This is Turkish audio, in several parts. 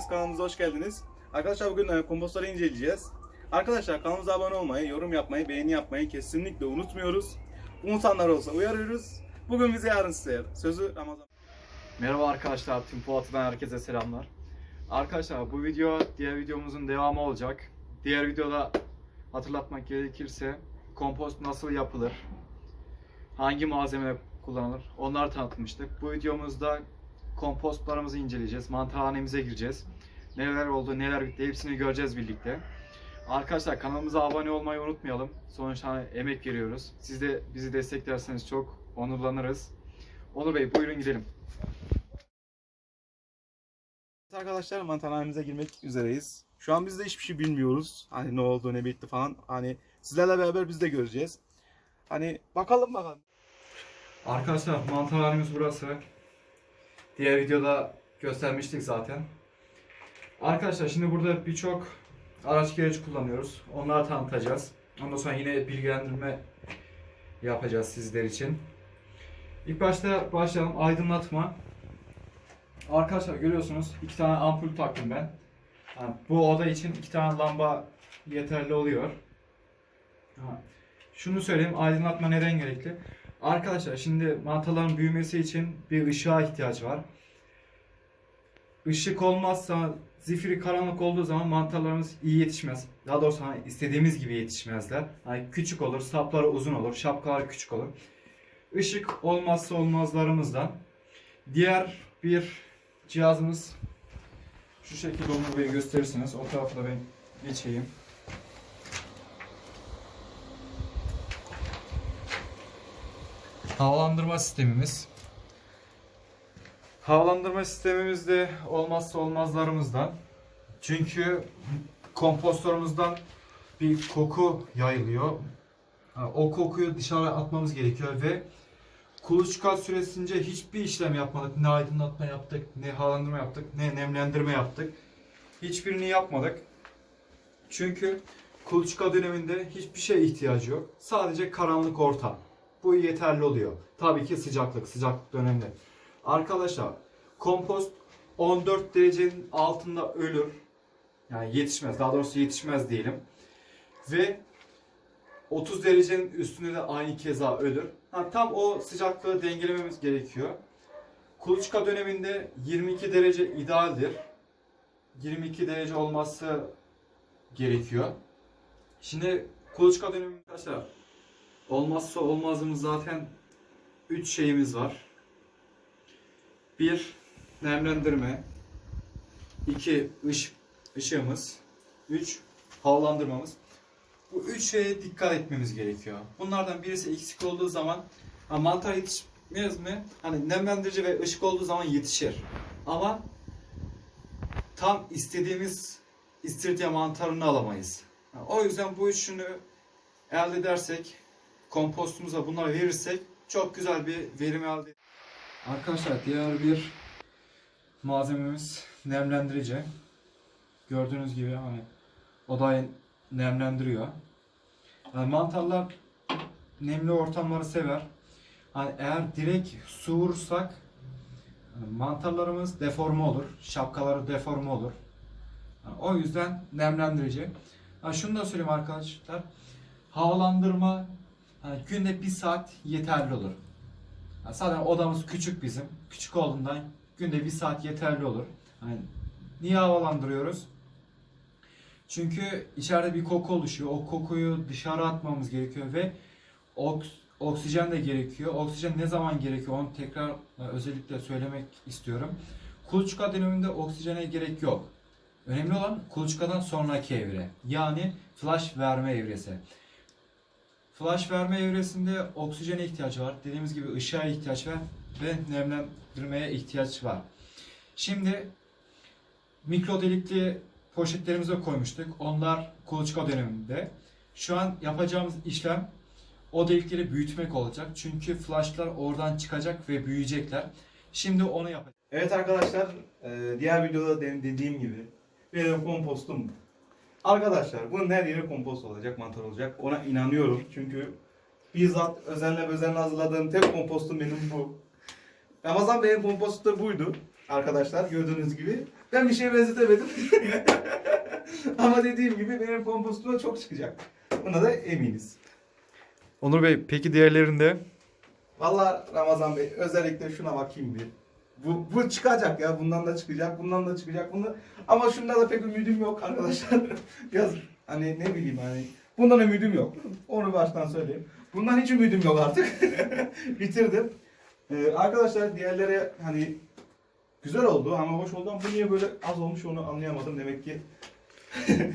hepiniz kanalımıza hoş geldiniz. Arkadaşlar bugün e, kompostları inceleyeceğiz. Arkadaşlar kanalımıza abone olmayı, yorum yapmayı, beğeni yapmayı kesinlikle unutmuyoruz. Unutanlar olsa uyarıyoruz. Bugün bize yarın size. Sözü Ramazan. Merhaba arkadaşlar, Tüm Polat'tan herkese selamlar. Arkadaşlar bu video diğer videomuzun devamı olacak. Diğer videoda hatırlatmak gerekirse kompost nasıl yapılır, hangi malzeme kullanılır onları tanıtmıştık. Bu videomuzda kompostlarımızı inceleyeceğiz, mantarhanemize gireceğiz. Neler oldu, neler bitti hepsini göreceğiz birlikte. Arkadaşlar kanalımıza abone olmayı unutmayalım. Sonuçta emek veriyoruz. Siz de bizi desteklerseniz çok onurlanırız. Onur Bey buyurun gidelim. Arkadaşlar mantarhanemize girmek üzereyiz. Şu an biz de hiçbir şey bilmiyoruz. Hani ne oldu, ne bitti falan. Hani sizlerle beraber biz de göreceğiz. Hani bakalım bakalım. Arkadaşlar mantarhanemiz burası. Diğer videoda göstermiştik zaten. Arkadaşlar şimdi burada birçok araç gereç kullanıyoruz. Onları tanıtacağız. Ondan sonra yine bilgilendirme yapacağız sizler için. İlk başta başlayalım aydınlatma. Arkadaşlar görüyorsunuz iki tane ampul taktım ben. Yani bu oda için iki tane lamba yeterli oluyor. Ha. Şunu söyleyeyim aydınlatma neden gerekli? Arkadaşlar şimdi mantarların büyümesi için bir ışığa ihtiyaç var. Işık olmazsa, zifiri karanlık olduğu zaman mantarlarımız iyi yetişmez. Daha doğrusu hani istediğimiz gibi yetişmezler. Hani küçük olur, sapları uzun olur, şapkaları küçük olur. Işık olmazsa olmazlarımızdan. Diğer bir cihazımız şu şekilde Onur Bey gösterirseniz o tarafı da ben geçeyim. Havalandırma sistemimiz. Havalandırma sistemimiz de olmazsa olmazlarımızdan. Çünkü kompostörümüzden bir koku yayılıyor. O kokuyu dışarı atmamız gerekiyor ve kuluçka süresince hiçbir işlem yapmadık. Ne aydınlatma yaptık, ne havalandırma yaptık, ne nemlendirme yaptık. Hiçbirini yapmadık. Çünkü kuluçka döneminde hiçbir şeye ihtiyacı yok. Sadece karanlık ortam. Bu yeterli oluyor. Tabii ki sıcaklık, sıcaklık döneminde. Arkadaşlar kompost 14 derecenin altında ölür. Yani yetişmez. Daha doğrusu yetişmez diyelim. Ve 30 derecenin üstünde de aynı keza ölür. Ha, tam o sıcaklığı dengelememiz gerekiyor. Kuluçka döneminde 22 derece idealdir. 22 derece olması gerekiyor. Şimdi kuluçka dönemi arkadaşlar olmazsa olmazımız zaten 3 şeyimiz var. Bir nemlendirme, iki ış, ışığımız, üç havalandırmamız. Bu üç şeye dikkat etmemiz gerekiyor. Bunlardan birisi eksik olduğu zaman mantar yetişmez mi? Hani nemlendirici ve ışık olduğu zaman yetişir. Ama tam istediğimiz istiridye mantarını alamayız. Ha, O yüzden bu üçünü elde edersek, kompostumuza bunları verirsek çok güzel bir verim elde Arkadaşlar diğer bir malzememiz nemlendirici. Gördüğünüz gibi hani odayı nemlendiriyor. Yani mantarlar nemli ortamları sever. Hani eğer direkt su vurursak hani mantarlarımız deforme olur. Şapkaları deforme olur. Yani o yüzden nemlendirici. Ha şunu da söyleyeyim arkadaşlar. Havalandırma hani günde bir saat yeterli olur. Yani zaten odamız küçük bizim. Küçük olduğundan günde bir saat yeterli olur. Hani niye havalandırıyoruz? Çünkü içeride bir koku oluşuyor. O kokuyu dışarı atmamız gerekiyor ve oks- oksijen de gerekiyor. Oksijen ne zaman gerekiyor onu tekrar e, özellikle söylemek istiyorum. Kuluçka döneminde oksijene gerek yok. Önemli olan kuluçkadan sonraki evre. Yani flash verme evresi. Flash verme evresinde oksijene ihtiyaç var. Dediğimiz gibi ışığa ihtiyaç var ve nemlendirmeye ihtiyaç var. Şimdi mikro delikli poşetlerimize koymuştuk. Onlar kuluçka döneminde. Şu an yapacağımız işlem o delikleri büyütmek olacak. Çünkü flashlar oradan çıkacak ve büyüyecekler. Şimdi onu yapacağız. Evet arkadaşlar, e, diğer videoda de- dediğim gibi benim kompostum. Arkadaşlar bunun her yeri kompost olacak, mantar olacak. Ona inanıyorum çünkü bizzat özenle özenle hazırladığım tek kompostum benim bu. Ramazan Bey'in kompostu da buydu arkadaşlar gördüğünüz gibi. Ben bir şeye benzetemedim. Ama dediğim gibi benim kompostuma çok çıkacak. Buna da eminiz. Onur Bey peki diğerlerinde? Vallahi Ramazan Bey özellikle şuna bakayım bir. Bu, bu çıkacak ya. Bundan da çıkacak. Bundan da çıkacak. Bunda... Ama şunda da pek ümidim yok arkadaşlar. Biraz hani ne bileyim hani. Bundan ümidim yok. Onu baştan söyleyeyim. Bundan hiç ümidim yok artık. Bitirdim. Ee, arkadaşlar diğerleri hani güzel oldu ama hoş oldu ama bu niye böyle az olmuş onu anlayamadım. Demek ki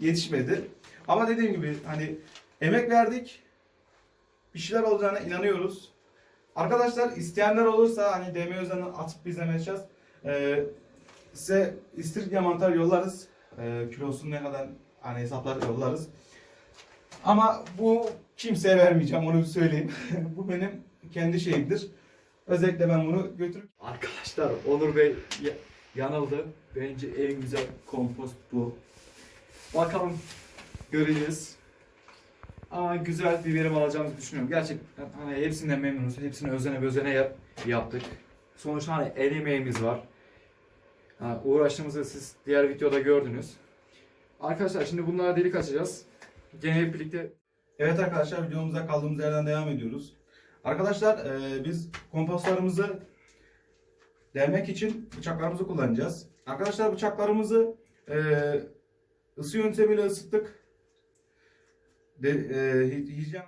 yetişmedi. Ama dediğim gibi hani emek verdik. Bir şeyler olacağına inanıyoruz. Arkadaşlar isteyenler olursa hani DM üzerinden atıp biz mesaj ee, size istiridye mantar yollarız. Ee, kilosunu ne kadar hani hesaplar yollarız. Ama bu kimseye vermeyeceğim onu söyleyeyim. bu benim kendi şeyimdir. Özellikle ben bunu götürüp Arkadaşlar Onur Bey ya- yanıldı. Bence en güzel kompost bu. Bakalım göreceğiz. Ama güzel bir verim alacağımızı düşünüyorum. Gerçekten hani hepsinden memnunuz. Hepsini özene özene yap- yaptık. Sonuçta hani el emeğimiz var. Ha, uğraştığımızı siz diğer videoda gördünüz. Arkadaşlar şimdi bunlara delik açacağız. Gene hep birlikte Evet arkadaşlar videomuza kaldığımız yerden devam ediyoruz. Arkadaşlar e, biz kompostlarımızı delmek için bıçaklarımızı kullanacağız. Arkadaşlar bıçaklarımızı e, ısı yöntemiyle ısıttık. E, hi- hijyen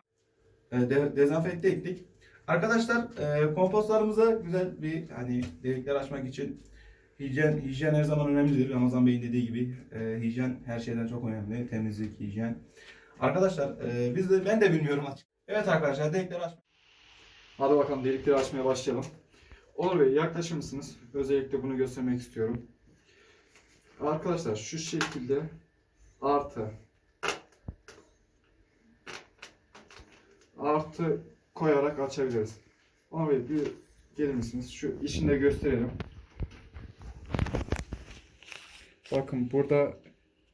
e, de, dezenfekte ettik. Arkadaşlar e, kompostlarımıza güzel bir hani delikler açmak için hijyen hijyen her zaman önemlidir. Ramazan Bey'in dediği gibi e, hijyen her şeyden çok önemli. Temizlik, hijyen. Arkadaşlar e, biz de ben de bilmiyorum açık. Evet arkadaşlar delikleri aç. Hadi bakalım delikleri açmaya başlayalım. Onur Bey yaklaşır mısınız? Özellikle bunu göstermek istiyorum. Arkadaşlar şu şekilde artı artı koyarak açabiliriz. Bey bir gelir misiniz? Şu işini de gösterelim. Bakın burada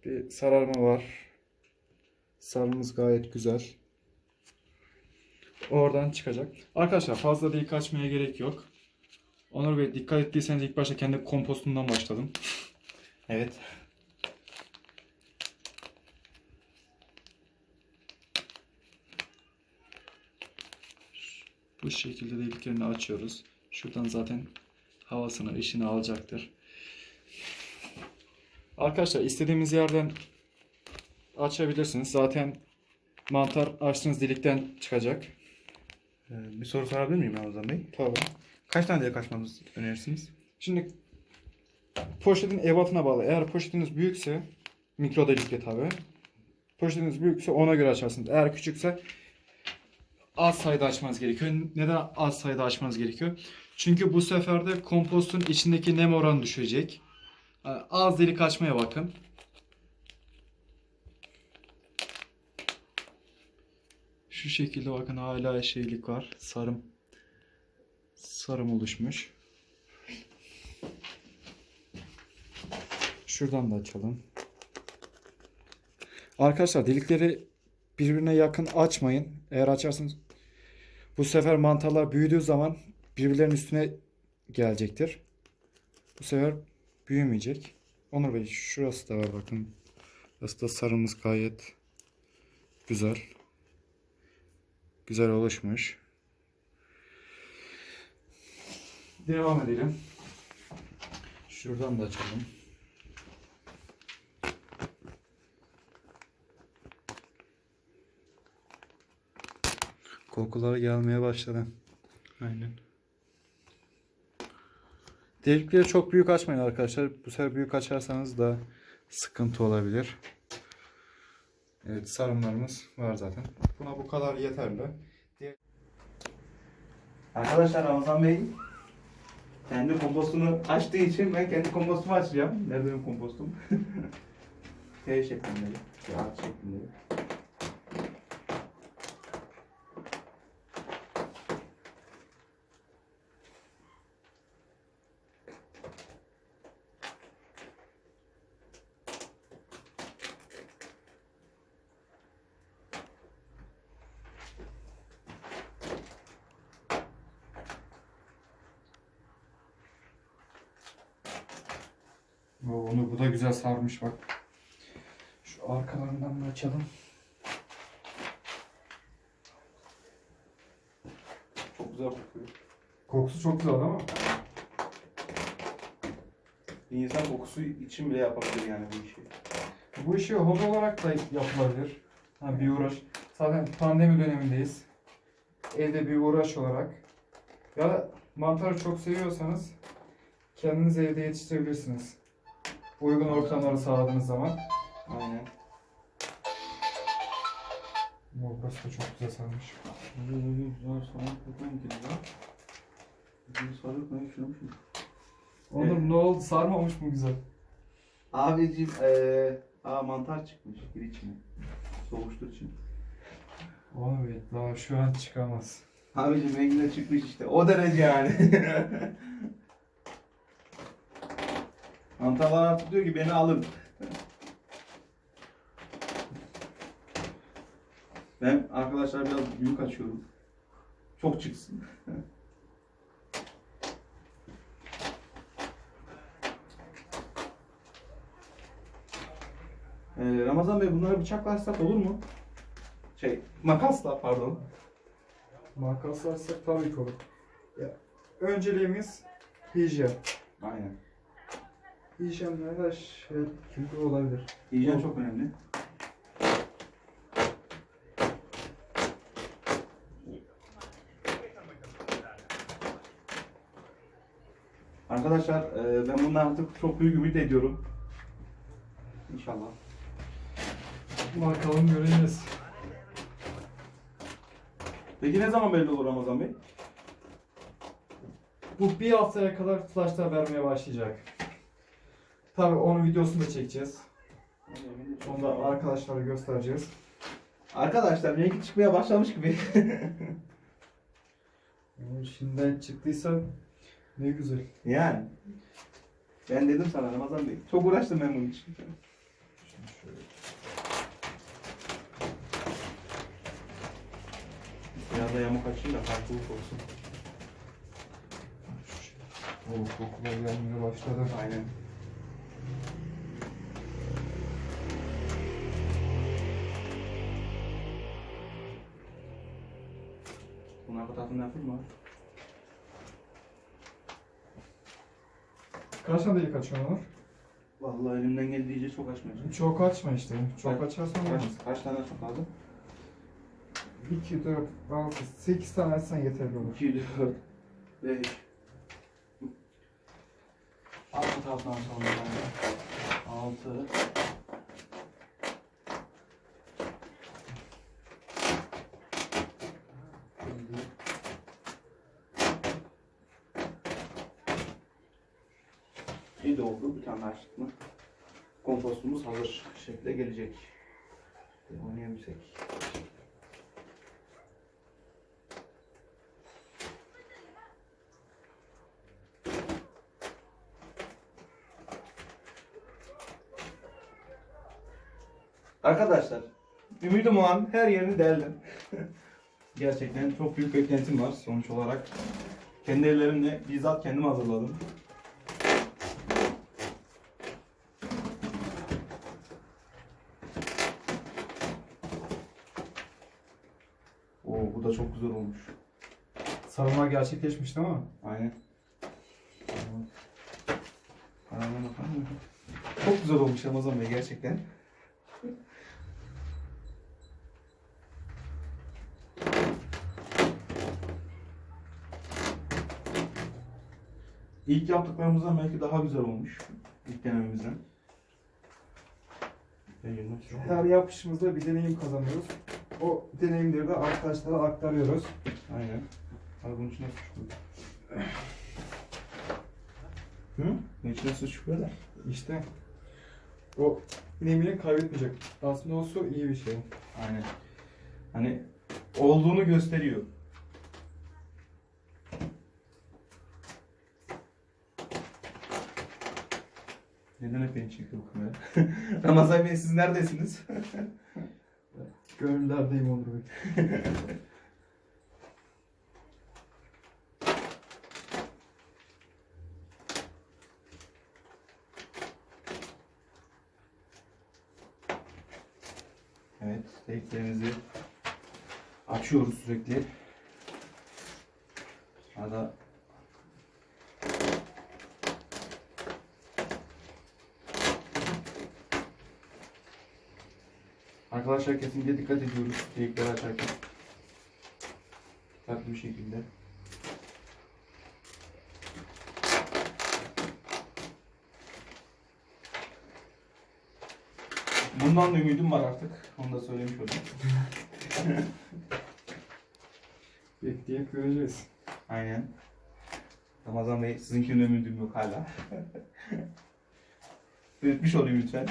bir sararma var. Sarımız gayet güzel. Oradan çıkacak. Arkadaşlar fazla delik açmaya gerek yok. Onur Bey dikkat ettiyseniz ilk başta kendi kompostumdan başladım. Evet. Bu şekilde deliklerini açıyoruz. Şuradan zaten havasını, ışını alacaktır. Arkadaşlar istediğimiz yerden açabilirsiniz. Zaten mantar açtığınız delikten çıkacak. Ee, bir soru sorabilir miyim Ramazan Bey? Tabii. Kaç tane delik açmamızı önerirsiniz? Şimdi poşetin ebatına bağlı. Eğer poşetiniz büyükse mikro delikli tabi. Poşetiniz büyükse ona göre açarsınız. Eğer küçükse az sayıda açmanız gerekiyor. Neden az sayıda açmanız gerekiyor? Çünkü bu sefer de kompostun içindeki nem oranı düşecek. Yani Az delik açmaya bakın. Şu şekilde bakın hala şeylik var. Sarım sarım oluşmuş. Şuradan da açalım. Arkadaşlar delikleri birbirine yakın açmayın. Eğer açarsanız bu sefer mantarlar büyüdüğü zaman birbirlerinin üstüne gelecektir. Bu sefer büyümeyecek. Onur Bey şurası da var bakın. Burası sarımız gayet güzel. Güzel oluşmuş. Devam edelim. Şuradan da açalım. Kokular gelmeye başladı. Aynen. Delikleri çok büyük açmayın arkadaşlar. Bu sefer büyük açarsanız da sıkıntı olabilir. Evet sarımlarımız var zaten. Buna bu kadar yeterli. Arkadaşlar Ramazan Bey kendi kompostunu açtığı için ben kendi kompostumu açacağım. Nerede benim kompostum? T şeklinde, kağıt şeklinde. Sarmış bak. Şu arkalarından da açalım. Çok güzel kokuyor. Kokusu çok güzel ama. Bir insan kokusu için bile yapabilir yani bu işi. Bu işi hobi olarak da yapılabilir. Ha, bir uğraş. Zaten pandemi dönemindeyiz. Evde bir uğraş olarak. Ya da mantarı çok seviyorsanız kendiniz evde yetiştirebilirsiniz. Uygun ortamları sağladığınız zaman. Aynen. Bu burası da çok güzel sarmış. Güzel soğan kokan geliyor. Bir sarıp ne şunu Oğlum ne oldu? Sarmamış mı güzel? Abicim eee aa mantar çıkmış gir içine. Soğuştur için. Oğlum evet daha şu an çıkamaz. Abicim rengine çıkmış işte. O derece yani. Mantarlar artık diyor ki beni alın. Ben arkadaşlar biraz büyük açıyorum. Çok çıksın. Ee, Ramazan Bey bunları bıçakla açsak olur mu? Şey, makasla pardon. Makaslarsak tabii ki olur. Ya, önceliğimiz hijyen. Aynen. Hijyenle her şey kirli olabilir. Hijyen çok önemli. Arkadaşlar e, ben bundan artık çok büyük ümit ediyorum. İnşallah. Bakalım göreceğiz. Peki ne zaman belli olur Ramazan Bey? Bu bir haftaya kadar flashlar vermeye başlayacak. Tabii onun videosunu da çekeceğiz. Onu da arkadaşlara göstereceğiz. Arkadaşlar rengi çıkmaya başlamış gibi. Şimdiden çıktıysa ne güzel. yani. Ben dedim sana Ramazan Bey. Çok uğraştım ben bunun için. Şimdi şöyle. Biraz da yamuk açayım da farklılık olsun. O kokular gelmeye başladı. Aynen. Tarafında yapayım mı? Kaç tane delik açıyorsun Onur? Vallahi elimden geldiğince çok açmayacağım. Çok açma işte. Çok Kaç- açarsan Kaç, olmaz. kaç tane çok lazım? 2, 4, 6, 8 tane açsan yeterli olur. 2, 4, 5. Arka taraftan sonra 6. İyi de oldu. Bir tane daha açtık mı? Kompostumuz hazır şekle gelecek. Oynayabilsek. Arkadaşlar, ümidim o an her yerini deldim. Gerçekten çok büyük beklentim var sonuç olarak. Kendi ellerimle bizzat kendim hazırladım. Oo, bu da çok güzel olmuş. Sarma gerçekleşmiş değil mi? Aynen. Aynen bakar mısın? Çok güzel olmuş Ramazan Bey gerçekten. İlk yaptıklarımızdan belki daha güzel olmuş. İlk denememizden. Her yapışımızda bir deneyim kazanıyoruz. O deneyimleri de arkadaşlara aktarıyoruz. Aynen. Abi bunun içine su çıkıyor. Hı? Bunun içine su çıkıyor da. İşte o nemini kaybetmeyecek. Aslında o su iyi bir şey. Aynen. Hani olduğunu gösteriyor. Neden hep beni çekiyor bu kamera? Ramazan Bey siz neredesiniz? Gönüllerdeyim Onur Bey. Evet, teyplerimizi açıyoruz sürekli. Arada Arkadaşlar kesinlikle dikkat ediyoruz delikleri açarken. Dikkatli bir şekilde. Bundan da ümidim var artık. Onu da söylemiş olayım. Bekleyip göreceğiz. Aynen. Ramazan Bey sizinkinin ümidim yok hala. Belirtmiş olayım lütfen.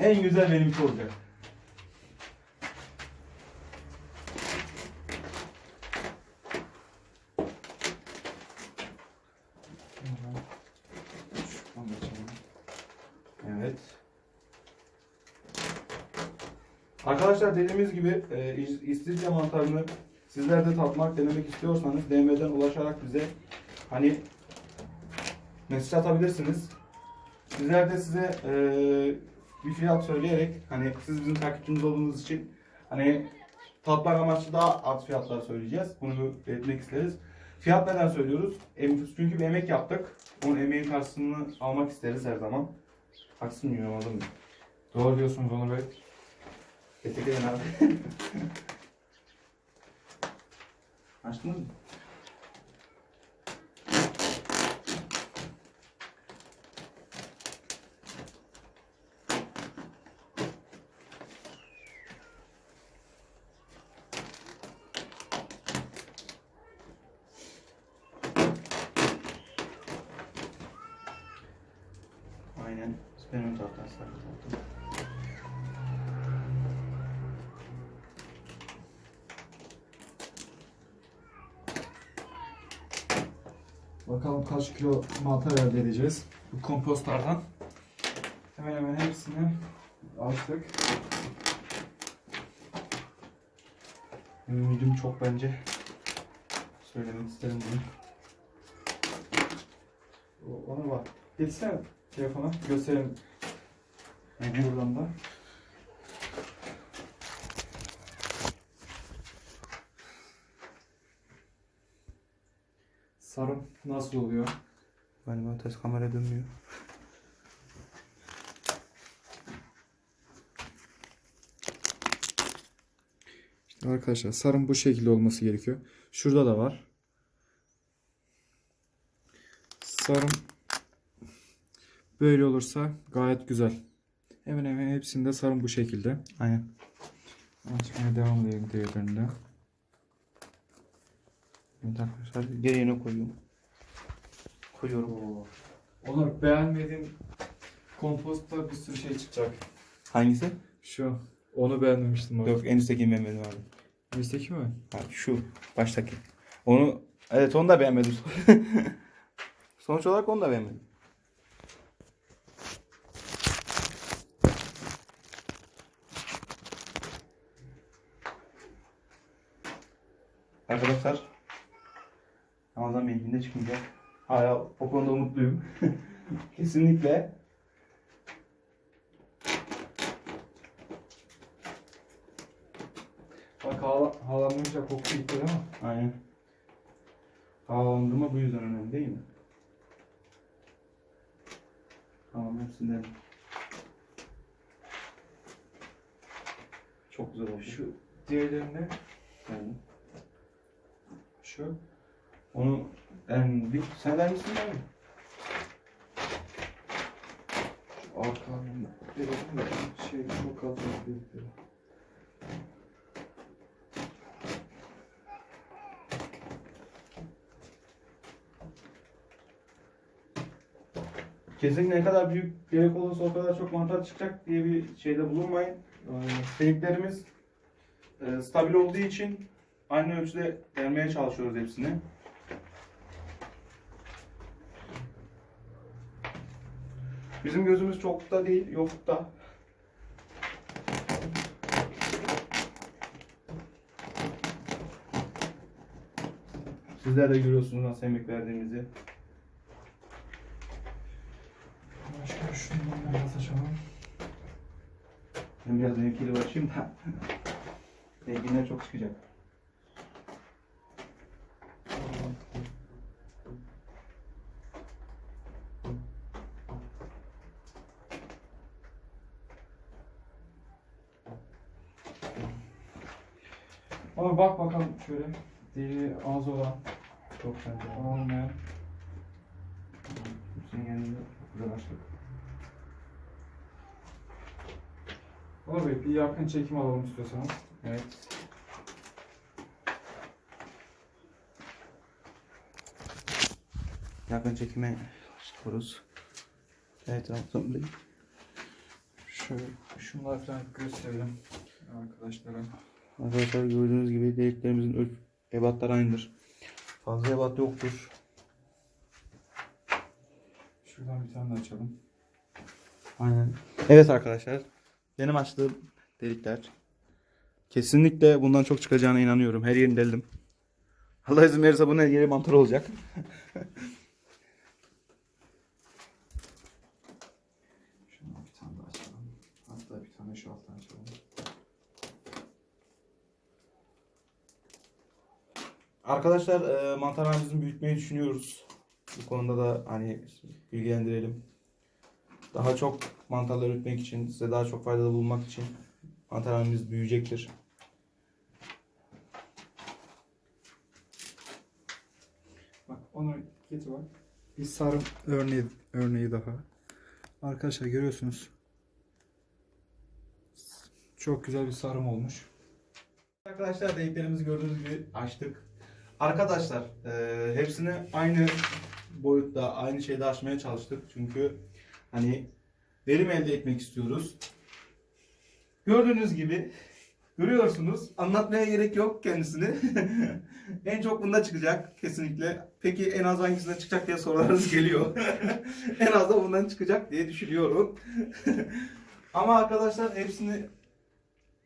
En güzel benimki olacak. Evet. Arkadaşlar dediğimiz gibi e, İstiridye mantarını sizler de tatmak, denemek istiyorsanız DM'den ulaşarak bize hani mesaj atabilirsiniz. Bizler de size e, bir fiyat söyleyerek hani siz bizim takipçimiz olduğunuz için hani tatmak amaçlı daha az fiyatlar söyleyeceğiz. Bunu belirtmek isteriz. Fiyat neden söylüyoruz? Çünkü bir emek yaptık. Onun emeğin karşılığını almak isteriz her zaman. Haksız mıyım anladın mı? Doğru diyorsunuz Onur Bey. Teşekkür ederim abi. Açtınız mı? Aynen. Benim tahtan sarı tahtam. Bakalım kaç kilo mantar elde edeceğiz. Bu kompostlardan. Hemen hemen hepsini açtık. Ümidim çok bence. Söylemek isterim bunu. Ona bak. Geçsene telefona. Gösterelim buradan da. Sarım nasıl oluyor? Galiba ters kamera dönmüyor. Arkadaşlar sarım bu şekilde olması gerekiyor. Şurada da var. Sarım böyle olursa gayet güzel. Hemen hemen hepsinde sarım bu şekilde. Aynen. Açmaya devam edelim diğerlerinde. Evet arkadaşlar geri yerine koyuyorum. Koyuyorum. Onur beğenmediğin kompostta bir sürü şey çıkacak. Hangisi? Şu. Onu beğenmemiştim. Yok en üstteki beğenmedim abi. Üstteki mi? Ha, şu baştaki. Onu evet onu da beğenmedim. Sonuç olarak onu da beğenmedim. Arkadaşlar Ramazan Bey yine çıkmayacak. Hala o konuda umutluyum. Kesinlikle. Bak hala, havalanınca koku gitti değil mi? Aynen. Havalandırma bu yüzden önemli değil mi? Tamam hepsinden. Çok güzel oldu. Şu diğerlerinde Yani. şu. Onu en bir sen vermişsin mi? Şu arkalarında şey çok az dedikleri. Kesinlikle ne kadar büyük gerek olursa o kadar çok mantar çıkacak diye bir şeyde bulunmayın. Deliklerimiz e, stabil olduğu için aynı ölçüde vermeye çalışıyoruz hepsini. Bizim gözümüz çok da değil, yok da. Sizler de görüyorsunuz nasıl emek verdiğimizi. Başka şundan biraz açalım. Ben biraz benimkiyle uğraşayım da. Renginden çok çıkacak. Ama bak bakalım şöyle. Deli az olan, Çok sence. olmayan. Senin yanında çok güzel açtık. Olur Bey bir yakın çekim alalım istiyorsanız. Evet. Yakın çekime başlıyoruz. Evet Ramazan Şöyle şunları falan gösterelim arkadaşlara. Arkadaşlar gördüğünüz gibi deliklerimizin ölç ebatları aynıdır. Fazla ebat yoktur. Şuradan bir tane açalım. Aynen. Evet arkadaşlar. Benim açtığım delikler. Kesinlikle bundan çok çıkacağına inanıyorum. Her yerini deldim. Allah izin verirse bunun her yeri mantar olacak. Şuradan bir tane daha açalım. Hatta bir tane şu alttan açalım. Arkadaşlar e, mantarhanemizi büyütmeyi düşünüyoruz. Bu konuda da hani bilgilendirelim. Daha çok mantarlar üretmek için, size daha çok faydalı bulmak için mantarhanemiz büyüyecektir. Bak onu getir bak. Bir sarım örneği, örneği daha. Arkadaşlar görüyorsunuz. Çok güzel bir sarım olmuş. Arkadaşlar deliklerimizi gördüğünüz gibi açtık. Arkadaşlar e, hepsini aynı boyutta, aynı şeyde açmaya çalıştık. Çünkü hani verim elde etmek istiyoruz. Gördüğünüz gibi görüyorsunuz. Anlatmaya gerek yok kendisini. en çok bunda çıkacak kesinlikle. Peki en az hangisinde çıkacak diye sorularınız geliyor. en az da bundan çıkacak diye düşünüyorum. Ama arkadaşlar hepsini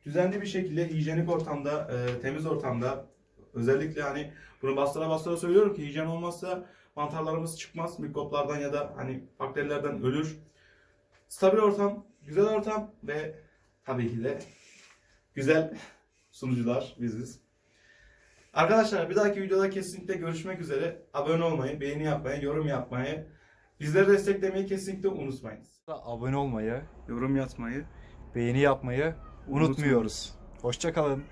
düzenli bir şekilde hijyenik ortamda, e, temiz ortamda özellikle hani bunu bastıra bastıra söylüyorum ki hijyen olmazsa mantarlarımız çıkmaz mikroplardan ya da hani bakterilerden ölür. Stabil ortam, güzel ortam ve tabii ki de güzel sunucular biziz. Arkadaşlar bir dahaki videoda kesinlikle görüşmek üzere. Abone olmayı, beğeni yapmayı, yorum yapmayı, bizleri desteklemeyi kesinlikle unutmayın. Abone olmayı, Yorum yapmayı beğeni yapmayı unutmuyoruz. Hoşçakalın.